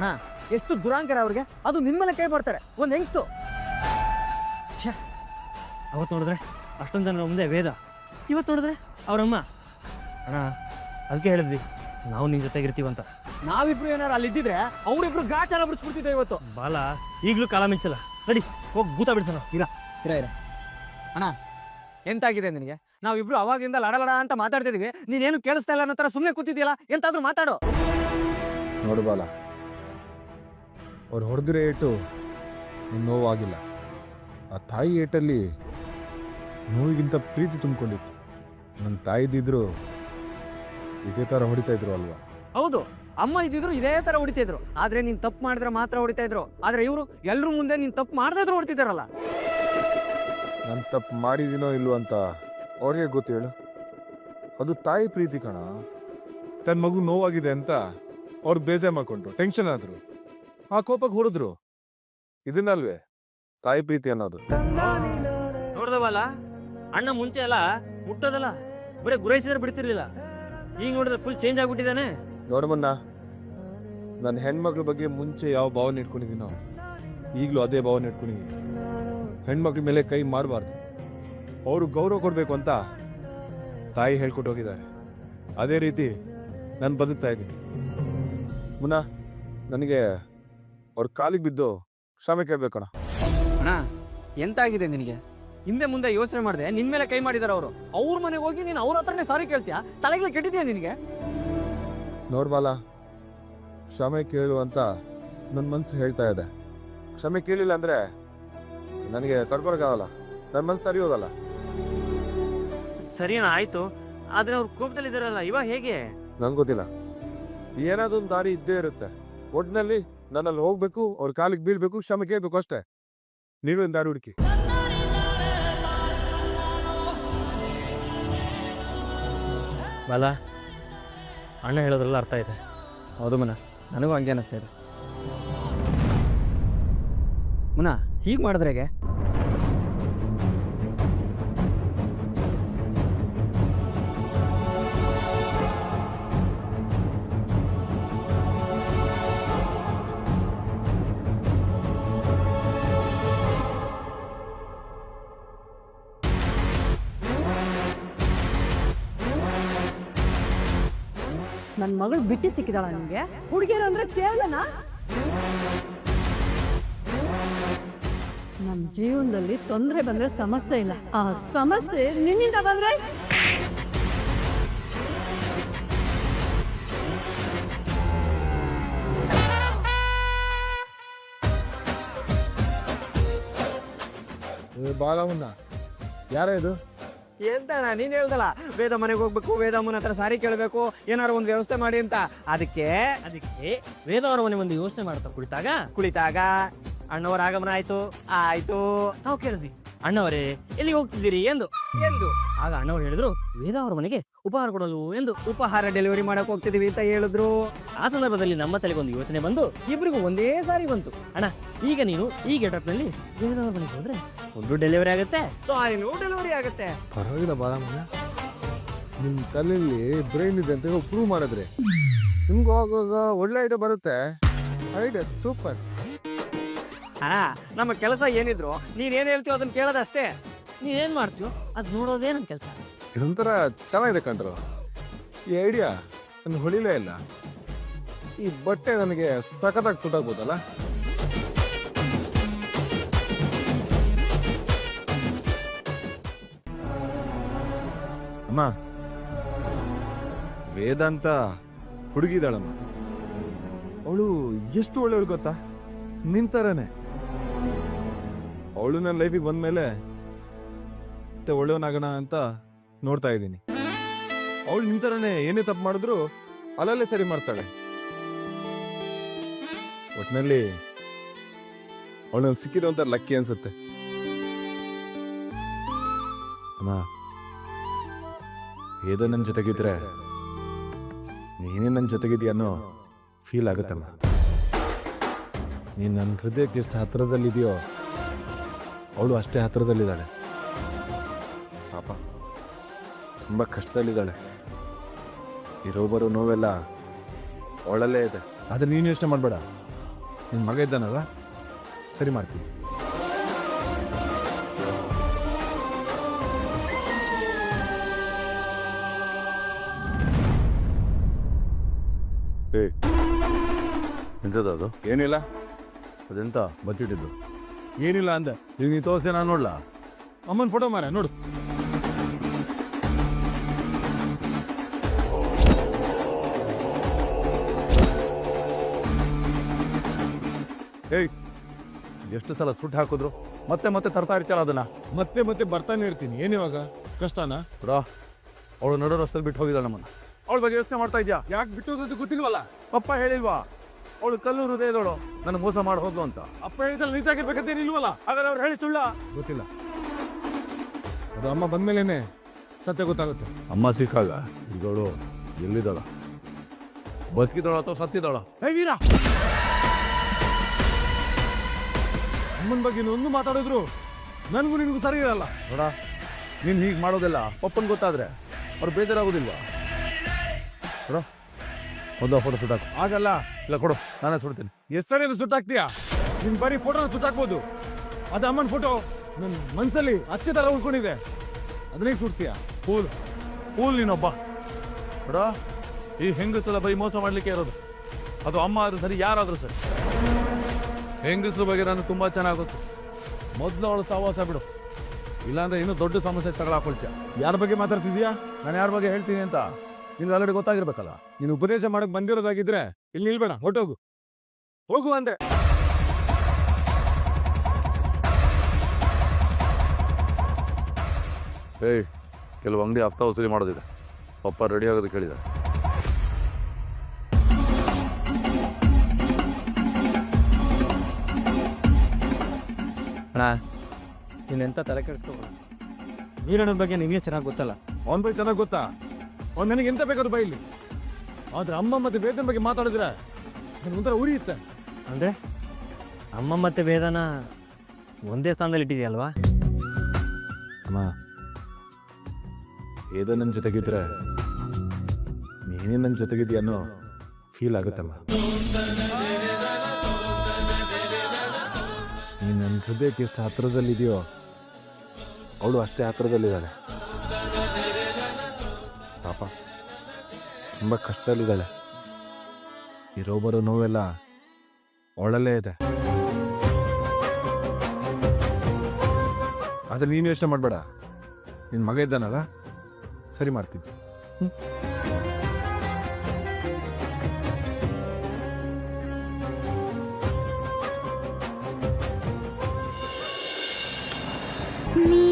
ಅಣ್ಣ ಎಷ್ಟು ದುರಾಂಕರ ಅವ್ರಿಗೆ. ಅದು ನಿಮ್ಮಲ್ಲೇ ಕೈ ಬರ್ತಾರೆ ಒಂದು ಹೆಂಗ್ಸು. ಅವತ್ತು ನೋಡಿದ್ರೆ ಅಷ್ಟೊಂದು ಜನ ಮುಂದೆ ವೇದ. ಇವತ್ತು ನೋಡಿದ್ರೆ ಅವರಮ್ಮ. ಅಣ್ಣ ಅದಕ್ಕೆ ಹೇಳಿದ್ವಿ ನಾವು ನಿನ್ನ ಜೊತೆಗಿರ್ತೀವಂತ ನಾವಿಬ್ರು ಏನಾರು ಅಲ್ಲಿ ಇದ್ದಿದ್ರೆ ಅವರಿಬ್ರು ಗಾಚಾರ ಬಿಡಿಸ್ಬಿಡ್ತಿದ್ದೆ ಇವತ್ತು. ಬಾಲ ಈಗಲೂ ಕಾಲ ಮಿಂಚಲ್ಲ. ನಡಿ ಹೋಗಿ ಭೂತ ಇಲ್ಲ ಇರ. ಇರ ಅಣ್ಣ ಎಂತಾಗಿದೆ ನಿನಗೆ? ನಾವಿಬ್ರು ಅವಾಗಿಂದ ಲಡ ಲಡ ಅಂತ ಮಾತಾಡ್ತಿದೀವಿ. ನೀನೇನು ಕೇಳಿಸ್ತಾ ಇಲ್ಲ ಅನ್ನೋ ಥರ ಸುಮ್ಮನೆ ಕೂತಿದ್ಯಲ್ಲ ಎಂತಾದ್ರೂ ಮಾತಾಡು. ನೋಡು ಬಾಲ ಅವ್ರು ಹೊಡೆದ್ರೆ ಏಟು ನೋವಾಗಿಲ್ಲ. ಆ ತಾಯಿ ಏಟಲ್ಲಿ ನೋವಿಗಿಂತ ಪ್ರೀತಿ ತುಂಬಿಕೊಂಡಿತ್ತು. ನನ್ನ ತಾಯಿದಿದ್ರು ಇದೇ ಥರ ಹೊಡಿತಾ ಇದ್ರು ಅಲ್ವಾ? ಹೌದು ಅಮ್ಮ ಇದ್ದಿದ್ರು ಇದೇ ತರ ಹೊಡಿತಿದ್ರು ಆದ್ರೆ ನೀನ್ ತಪ್ಪು ಮಾಡಿದ್ರೆ ಮಾತ್ರ ಹೊಡಿತಾ ಇದ್ರು. ಆದ್ರೆ ಇವರು ಎಲ್ಲರೂ ಮುಂದೆ ನೀನ್ ತಪ್ಪು ಮಾಡದೇ ಇದ್ರು ಹೊಡಿತಿದಾರಲ್ಲ ನಾನು ತಪ್ಪು ಮಾಡಿದ್ದೀನೋ ಇಲ್ವೋ ಅಂತ ಅವ್ರಿಗೆ ಗೊತ್ತು ಹೇಳು. ಅದು ತಾಯಿ ಪ್ರೀತಿ ಕಣ. ತನ್ನ ಮಗು ನೋವಾಗಿದೆ ಅಂತ ಅವ್ರು ಬೇಜಾರು ಮಾಡ್ಕೊಂಡ್ರು. ಟೆನ್ಷನ್ ಆದ್ರು. ಆ ಕೋಪಕ್ಕೆ ಹೊಡೆದ್ರು ಇದನ್ನಲ್ವೇ? ತಾಯಿ ಪ್ರೀತಿ ಅನ್ನೋದು. ನೋಡ್ದವಲ್ಲ? ಅಣ್ಣ ಮುಂಚೆ ಅಲ್ಲ ಮುಟ್ಟೋದಲ್ಲ. ಬರೀ ಗುರೈಸಿದ್ರೆ ಬಿಡ್ತಿರ್ಲಿಲ್ಲ. ಈಗ ನೋಡಿದ್ರೆ ಫುಲ್ ಚೇಂಜ್ ಆಗ್ಬಿಟ್ಟಿದ್ದಾನೆ. ನೋಡಮನ್ನ ನನ್ನ ಹೆಣ್ಮಕ್ಳ ಬಗ್ಗೆ ಮುಂಚೆ ಯಾವ ಭಾವನೆ ನಾವು ಈಗಲೂ ಅದೇ ಭಾವನೆ ಇಟ್ಕೊಂಡಿದ್ದೀನಿ. ಹೆಣ್ಮಕ್ಳ ಮೇಲೆ ಕೈ ಮಾರಬಾರ್ದು. ಅವರು ಗೌರವ ಕೊಡಬೇಕು ಅಂತ ತಾಯಿ ಹೇಳ್ಕೊಟ್ಟು ಹೋಗಿದ್ದಾರೆ. ಅದೇ ರೀತಿ ನಾನು ಬದುಕ್ತಾ ಇದ್ದೀನಿ. ಮುನ್ನ ನನಗೆ ಅವ್ರ ಕಾಲಿಗೆ ಬಿದ್ದು ಕ್ಷಮೆ ಕೇಳ್ಬೇಕಣ. ಅಣ್ಣ ಎಂತಾಗಿದೆ ನಿನಗೆ? ಹಿಂದೆ ಮುಂದೆ ಯೋಚನೆ ಮಾಡಿದೆ ನಿನ್ ಮೇಲೆ ಕೈ ಮಾಡಿದಾರೆ ಅವರು. ಅವ್ರ ಮನೆಗೆ ಹೋಗಿ ನೀನು ಅವ್ರ ಹತ್ರನೇ ಸಾರಿ ಕೇಳ್ತೀಯಾ? ತಲೆಗೆ ಕೆಟ್ಟಿದ್ಯಾ ನಿನಗೆ? ನೋಡ್ಬಾಲ ಕ್ಷಮೆ ಕೇಳು ಅಂತ ನನ್ನ ಮನಸ್ಸು ಹೇಳ್ತಾ ಇದೆ. ಕ್ಷಮೆ ಕೇಳಿಲ್ಲ ಅಂದ್ರೆ ನನಗೆ ತಡ್ಕೊಳಕ್ಕಾಗಲ್ಲ ನನ್ನ ಮನಸ್ಸು ಸರಿ ಹೋಗಲ್ಲ. ಸರಿನಾ ಆಯ್ತು. ಆದ್ರೆ ಅವ್ರು ಕೋಪದಲ್ಲಿದ್ದಾರಲ್ಲ ಇವಾಗ ಹೇಗೆ? ನಂಗೆ ಗೊತ್ತಿಲ್ಲ. ಏನಾದ್ರು ಒಂದು ದಾರಿ ಇದ್ದೇ ಇರುತ್ತೆ. ಒಟ್ಟಿನಲ್ಲಿ ನನ್ನಲ್ಲಿ ಹೋಗ್ಬೇಕು ಅವ್ರ ಕಾಲಿಗೆ ಬೀಳ್ಬೇಕು ಶ್ರಮ ಕೇಳ್ಬೇಕು ಅಷ್ಟೇ. ನೀವೇನು ದಾರಿ ಹುಡುಕಿ? ಬಲ ಅಣ್ಣ ಹೇಳೋದ್ರಲ್ಲ ಅರ್ಥ ಇದೆ. ಹೌದು ಮುನ ನನಗೂ ಹಂಗೆ ಅನ್ನಿಸ್ತಾ ಇದೆ. ಮುನ ಹೀಗೆ ಮಾಡಿದ್ರೆ ಹೇಗೆ ನನ್ನ ಮಗಳು ಬಿಟ್ಟು ಸಿಕ್ಕಿದಾಳ ನಿಮಗೆ ಹುಡುಗಿಯರು ಅಂದ್ರೆ ಕೇವಲನಾ? ನಮ್ಮ ಜೀವನದಲ್ಲಿ ತೊಂದರೆ ಬಂದ್ರೆ ಸಮಸ್ಯೆ ಇಲ್ಲ. ಆ ಸಮಸ್ಯೆ ನಿನ್ನಿಂದ ಬಂದ್ರೆ? ಬಾಲವನ್ನ ಯಾರ ಇದು? ಎಂತಣ್ಣ ನೀನು ಹೇಳ್ದಲ್ಲ? ವೇದ ಮನೆಗೆ ಹೋಗ್ಬೇಕು ವೇದಮ್ಮನ ಹತ್ರ ಸಾರಿ ಕೇಳಬೇಕು ಏನಾರು ಒಂದು ವ್ಯವಸ್ಥೆ ಮಾಡಿ ಅಂತ. ಅದಕ್ಕೆ? ಅದಕ್ಕೆ ವೇದ ಅವರ ಮನೆ ಒಂದು ಯೋಚನೆ ಮಾಡ್ತಾ ಕುಳಿತಾಗ? ಕುಳಿತಾಗ? ಅಣ್ಣವರ ಆಗಮನ ಆಯ್ತು? ಆಯ್ತು. ನಾವು ಕೇಳಿದ್ವಿ. ಅಣ್ಣವರೇ ಎಲ್ಲಿಗೆ ಹೋಗ್ತಿದ್ದೀರಿ? ಎಂದು. ಎಂದು. ಆಗ ಅಣ್ಣವ್ರು ಹೇಳಿದ್ರು ವೇದ ಅವರ ಮನೆಗೆ ಉಪಹಾರ ಕೊಡಲು ಎಂದು ಉಪಹಾರ ಡೆಲಿವರಿ ಮಾಡಕ್ ಹೋಗ್ತಿದೀವಿ ಅಂತ ಹೇಳಿದ್ರು. ಆ ಸಂದರ್ಭದಲ್ಲಿ ನಮ್ಮ ತಲೆಗೆ ಒಂದು ಯೋಚನೆ ಬಂದು ಇಬ್ಬರಿಗೂ ಒಂದೇ ಸಾರಿ ಬಂತು. ಅಣ್ಣ ಈಗ ನೀನು ಈ ಗೆಟಪ್ನಲ್ಲಿ ಏನಾದ್ರು ಒಂದು ಡೆಲಿವರಿ ಆಗುತ್ತೆ. ಸಾರಿನೂ ಡೆಲಿವರಿ ಆಗುತ್ತೆ. ಪರವಾಗಿಲ್ಲ ಬಾಲಮ್ಮನ ನಿಮ್ಮ ತಲೆಯಲ್ಲಿ ಬ್ರೈನ್ ಇದೆ ಅಂತ ಪ್ರೂವ್ ಮಾಡಿದ್ರೆ. ನಿಮ್ಗೆ ಹೋಗುವಾಗ ಒಳ್ಳೆ ಐಡಿಯಾ ಬರುತ್ತೆ. ಐಡಿಯಾ ಸೂಪರ್ ಅಣ್ಣ ನಮ್ಮ ಕೆಲಸ ಏನಿದ್ರು ನೀನ್ ಏನ್ ಹೇಳ್ತೀವೋ ಅದನ್ನ ಕೇಳೋದಷ್ಟೇ. ನೀನೇನ್ ಮಾಡ್ತೀಯೋ ಅದು ನೋಡೋದೇ ನನ್ನ ಕೆಲಸ. ಇದೊಂಥರ ಚೆನ್ನಾಗಿದೆ ಕಂಡ್ರು. ಈ ಐಡಿಯಾ ನನ್ನ ಹೊಳಿಲೇ ಇಲ್ಲ. ಈ ಬಟ್ಟೆ ನನಗೆ ಸಖತ್ತಾಗಿ ಸುಟ್ಟಾಗ್ಬೋದಲ್ಲ ಅಮ್ಮ, ವೇದಾಂತ ಹುಡುಗಿದಾಳಮ್ಮ. ಅವಳು ಎಷ್ಟು ಒಳ್ಳೆಯವಳು ಗೊತ್ತಾ? ನಿಂತಾರೇನೆ ಅವಳು ನನ್ನ ಲೈಫಿಗೆ ಬಂದ್ಮೇಲೆ, ಮತ್ತೆ ಒಳ್ಳೆಯವನಾಗೋಣ ಅಂತ ನೋಡ್ತಾ ಇದ್ದೀನಿ. ಅವಳು ನಿಂತರನೇ ಏನೇ ತಪ್ಪು ಮಾಡಿದ್ರು ಅಲ್ಲಲ್ಲೇ ಸರಿ ಮಾಡ್ತಾಳೆ. ಒಟ್ಟಿನಲ್ಲಿ ಅವಳು ಸಿಕ್ಕಿದ ಒಂಥರ ಲಕ್ಕಿ ಅನ್ಸುತ್ತೆ. ಅಮ್ಮ, ಏದೋ ನನ್ನ ಜೊತೆಗಿದ್ರೆ ನೀನೇ ನನ್ನ ಜೊತೆಗಿದ್ಯಾ ಅನ್ನೋ ಫೀಲ್ ಆಗುತ್ತಮ್ಮ. ನೀನು ನನ್ನ ಹೃದಯಕ್ಕೆ ಎಷ್ಟು ಹತ್ತಿರದಲ್ಲಿದೆಯೋ ಅವಳು ಅಷ್ಟೇ ಹತ್ರದಲ್ಲಿದ್ದಾಳೆ. ತುಂಬ ಕಷ್ಟದಲ್ಲಿದ್ದಾಳೆ. ಇರೋ ಬರೋ ನೋವೆಲ್ಲ ಅವಳಲ್ಲೇ ಇದೆ. ಆದರೆ ನೀನು ಯೋಚನೆ ಮಾಡಬೇಡ. ನಿನ್ನ ಮಗ ಇದ್ದಾನಲ್ಲ ಸರಿ ಮಾಡ್ತೀನಿ. ಎಂಥದ್ದು ಅದು? ಏನಿಲ್ಲ. ಅದೆಂತ? ಬಚ್ಚಿಟ್ಟಿದ್ದು ಏನಿಲ್ಲ ಅಂದೆ. ಈಗ ನೀ ತೋರಿಸಿ ನಾನು ನೋಡ್ಲಾ? ಅಮ್ಮನ ಫೋಟೋ ಮಾರ ನೋಡು. ಏಯ್ ಎಷ್ಟು ಸಲ ಸುಟ್ಟು ಹಾಕಿದ್ರು? ಮತ್ತೆ ಮತ್ತೆ ತರ್ತಾ ಇರ್ತೀಯಲ್ಲ ಅದನ್ನ? ಮತ್ತೆ ಮತ್ತೆ ಬರ್ತಾನೆ ಇರ್ತೀನಿ. ಏನಿವಾಗ ಕಷ್ಟನಾ? ರಾ ಅವಳು ನಡು ರಸ್ತೆಲಿ ಬಿಟ್ಟು ಹೋಗಿದ್ದಾಳೆ ನಮ್ಮನ್ನ. ಅವಳ ಬಗ್ಗೆ ಯೋಚನೆ ಮಾಡ್ತಾ ಇದ್ಯಾ? ಯಾಕೆ ಬಿಟ್ಟು ಹೋಗೋದು ಗೊತ್ತಿಲ್ವಲ್ಲ? ಅಪ್ಪ ಹೇಳಿಲ್ವಾ? ಅವಳು ಕಲ್ಲು ಹೃದಯದವಳು. ನನಗೆ ಮೋಸ ಮಾಡಿ ಹೋದ್ಲು ಅಂತ. ಅಪ್ಪ ಹೇಳಿದ್ರೆ ನಿಜ ಆಗಿರ್ಬೇಕಂತೇನಿಲ್ವಲ್ಲ ಹಾಗಾದ್ರೆ ಅವ್ರು ಹೇಳಿ ಸುಳ್ಳ? ಗೊತ್ತಿಲ್ಲ. ಅದು ಅಮ್ಮ ಬಂದ್ಮೇಲೇನೆ ಸತ್ಯ ಗೊತ್ತಾಗುತ್ತೆ. ಅಮ್ಮ ಸಿಕ್ಕಾಗ ಈಗ ಅವಳು ಎಲ್ಲಿದ್ದಾಳ? ಬದುಕಿದಾಳ ಅಥವಾ ಸತ್ತಿದ್ದಾಳ? ಹೇ ವೀರ! ಅಮ್ಮನ ಬಗ್ಗೆ ಒಂದು ಮಾತಾಡಿದ್ರು. ನನಗೂ ನಿನಗೂ ಸರಿ ಇರಲ್ಲ. ನೋಡ ನೀನು ಹೀಗೆ ಮಾಡೋದಿಲ್ಲ ಪಪ್ಪನ್ ಗೊತ್ತಾದ್ರೆ ಅವ್ರು ಬೇಜಾರಾಗೋದಿಲ್ವಾ? ನೋಡ ಒಂದು ಫೋಟೋ ಸುಟ್ಟಾಕು ಆಗಲ್ಲ ಇಲ್ಲ ಕೊಡು ನಾನೇ ಸುಡ್ತೀನಿ. ಎಷ್ಟನೇನು ಸುಟ್ಟಾಕ್ತೀಯಾ ನಿನ್ ಬರೀ ಫೋಟೋನ ಸುಟ್ಟಾಕ್ಬೋದು ಅದು ಅಮ್ಮನ ಫೋಟೋ ನನ್ನ ಮನ್ಸಲ್ಲಿ ಅಚ್ಚೆ ಉಳ್ಕೊಂಡಿದೆ. ಅದನ್ನೇ ಸುಡ್ತೀಯಾ? ಕೂಲ್ ಕೂಲ್ ನೀನೊಬ್ಬ. ನೋಡ ಈ ಹೆಂಗಸಲ ಬರೀ ಮೋಸ ಮಾಡ್ಲಿಕ್ಕೆ ಇರೋದು. ಅದು ಅಮ್ಮ ಆದ್ರೂ ಸರಿ ಯಾರಾದ್ರೂ ಸರಿ. ಹೆಂಗಸ್ರ ಬಗ್ಗೆ ನಾನು ತುಂಬ ಚೆನ್ನಾಗಿ ಗೊತ್ತು. ಮೊದಲು ಅವಳು ಸಹವಾಸ ಬಿಡು. ಇಲ್ಲಾಂದ್ರೆ ಇನ್ನೂ ದೊಡ್ಡ ಸಮಸ್ಯೆ ತಗೊಳಕೊಳ್ತೀಯ. ಯಾರ ಬಗ್ಗೆ ಮಾತಾಡ್ತಿದ್ಯಾ ನಾನು ಯಾರ ಬಗ್ಗೆ ಹೇಳ್ತೀನಿ ಅಂತ ನಿನ್ಗೆ ಆಲ್ರೆಡಿ ಗೊತ್ತಾಗಿರ್ಬೇಕಲ್ಲ? ನೀನು ಉಪದೇಶ ಮಾಡಕ್ ಬಂದಿರೋದಾಗಿದ್ರೆ ಇಲ್ಲಿ ನಿಲ್ಬೇಡ ಹೊಟ್ಟೋಗು ಹೋಗು ಅಂದೆ. ಏಯ್ ಕೆಲವು ಅಂಗಡಿ ಹಫ್ತಾ ವಸೂಲಿ ಮಾಡೋದಿದೆ. ಪಪ್ಪ ರೆಡಿ ಆಗೋದು ಕೇಳಿದ. ಅಣ್ಣ ನೀನೆಂತ ತಲೆ ಕೆಡಿಸ್ಕೋಬೇಡ. ವೀರಣ್ಣನ ಬಗ್ಗೆ ನಿಮಗೆ ಚೆನ್ನಾಗಿ ಗೊತ್ತಲ್ಲ? ಅವನ ಬಗ್ಗೆ ಚೆನ್ನಾಗಿ ಗೊತ್ತಾ? ಅವ್ನು ನನಗೆ ಎಂತ ಬೇಕಾದ್ರೂ ಬೈಲಿ ಆದ್ರೆ ಅಮ್ಮ ಮತ್ತೆ ವೇದನ ಬಗ್ಗೆ ಮಾತಾಡಿದ್ರೆ ನನಗೆ ಒಂಥರ ಉರಿಯುತ್ತೆ. ಅಂದರೆ? ಅಮ್ಮ ಮತ್ತು ವೇದನ ಒಂದೇ ಸ್ಥಾನದಲ್ಲಿ ಇಟ್ಟಿದೆಯಲ್ವಾ? ಅಮ್ಮ ಏದೋ ನನ್ನ ಜೊತೆಗಿದ್ರೆ ನೀನೇ ನನ್ನ ಜೊತೆಗಿದ್ಯಾ ಅನ್ನೋ ಫೀಲ್ ಆಗುತ್ತಮ್ಮ. ಹೃದಯಕ್ಕೆ ಎಷ್ಟು ಹತ್ತಿರದಲ್ಲಿದೆಯೋ ಅವಳು ಅಷ್ಟೇ ಹತ್ತಿರದಲ್ಲಿದ್ದಾಳೆ ಪಾಪ, ತುಂಬ ಕಷ್ಟದಲ್ಲಿದ್ದಾಳೆ. ಇರೋ ಬರೋ ನೋವೆಲ್ಲ ಅವಳಲ್ಲೇ ಇದೆ. ಆದರೆ ನೀನು ಯೋಚನೆ ಮಾಡಬೇಡ. ನಿನ್ನ ಮಗ ಇದ್ದಾನಲ್ಲ, ಸರಿ ಮಾಡ್ತೀನಿ. ನೀ